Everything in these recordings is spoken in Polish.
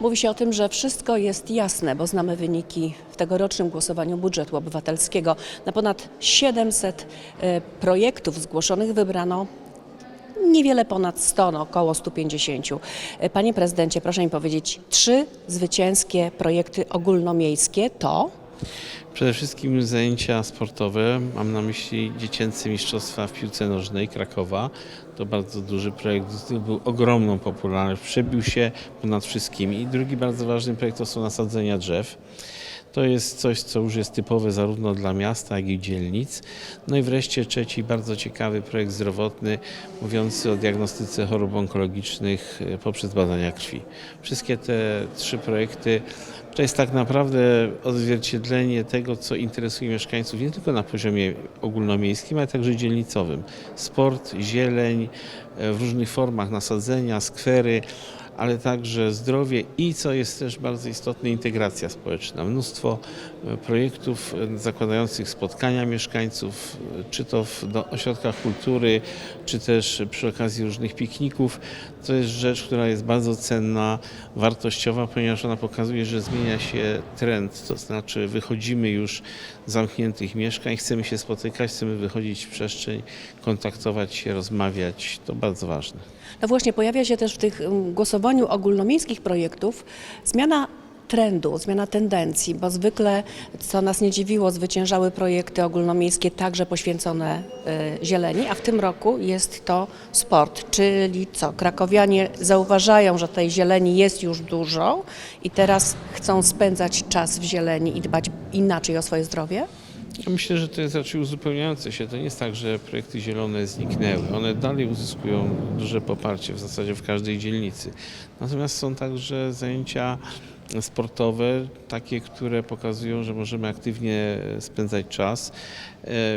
Mówi się o tym, że wszystko jest jasne, bo znamy wyniki w tegorocznym głosowaniu budżetu obywatelskiego. Na ponad 700 e, projektów zgłoszonych wybrano niewiele ponad 100, no około 150. E, Panie prezydencie, proszę mi powiedzieć, trzy zwycięskie projekty ogólnomiejskie to Przede wszystkim zajęcia sportowe. Mam na myśli dziecięce mistrzostwa w piłce nożnej Krakowa. To bardzo duży projekt, był ogromną popularnością, przebił się ponad wszystkimi. I drugi bardzo ważny projekt to są nasadzenia drzew. To jest coś, co już jest typowe zarówno dla miasta, jak i dzielnic. No i wreszcie trzeci bardzo ciekawy projekt zdrowotny, mówiący o diagnostyce chorób onkologicznych e, poprzez badania krwi. Wszystkie te trzy projekty to jest tak naprawdę odzwierciedlenie tego, co interesuje mieszkańców nie tylko na poziomie ogólnomiejskim, ale także dzielnicowym. Sport, zieleń e, w różnych formach nasadzenia, skwery, ale także zdrowie i, co jest też bardzo istotne, integracja społeczna. Mnóstwo e, projektów e, zakładających spotkania mieszkańców, e, czy to w ośrodkach kultury, czy też przy okazji różnych pikników. To jest rzecz, która jest bardzo cenna, wartościowa, ponieważ ona pokazuje, że zmienia się trend, to znaczy wychodzimy już z zamkniętych mieszkań, chcemy się spotykać, chcemy wychodzić w przestrzeń, kontaktować się, rozmawiać. To bardzo ważne. No właśnie, pojawia się też w tych mm, głosowaniu ogólnomiejskich projektów zmiana trendu, zmiana tendencji, bo zwykle, co nas nie dziwiło, zwyciężały projekty ogólnomiejskie także poświęcone y, zieleni, a w tym roku jest to sport, czyli co, krakowianie zauważają, że tej zieleni jest już dużo i teraz chcą spędzać czas w zieleni i dbać inaczej o swoje zdrowie? Ja myślę, że to jest raczej uzupełniające się. To nie jest tak, że projekty zielone zniknęły. One dalej uzyskują duże poparcie w zasadzie w każdej dzielnicy. Natomiast są także zajęcia sportowe, takie, które pokazują, że możemy aktywnie spędzać czas e,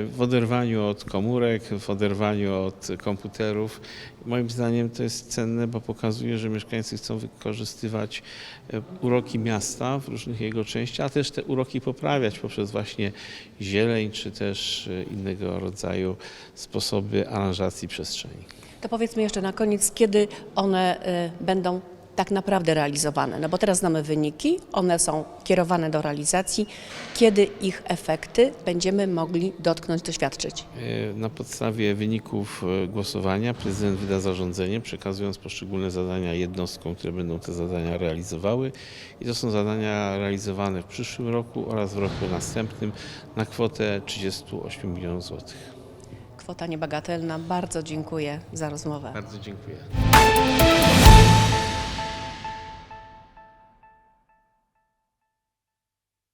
w oderwaniu od komórek, w oderwaniu od komputerów. Moim zdaniem to jest cenne, bo pokazuje, że mieszkańcy chcą wykorzystywać e, uroki miasta w różnych jego częściach, a też te uroki poprawiać poprzez właśnie zieleń, czy też e, innego rodzaju sposoby aranżacji przestrzeni. To powiedzmy jeszcze na koniec, kiedy one będą tak naprawdę realizowane. No bo teraz znamy wyniki, one są kierowane do realizacji. Kiedy ich efekty będziemy mogli dotknąć, doświadczyć? E, Na podstawie wyników e, głosowania prezydent wyda zarządzenie, przekazując poszczególne zadania jednostkom, które będą te zadania realizowały. I to są zadania realizowane w przyszłym roku oraz w roku następnym na kwotę 38 milionów złotych. Kwota niebagatelna. Bardzo dziękuję za rozmowę. Bardzo dziękuję.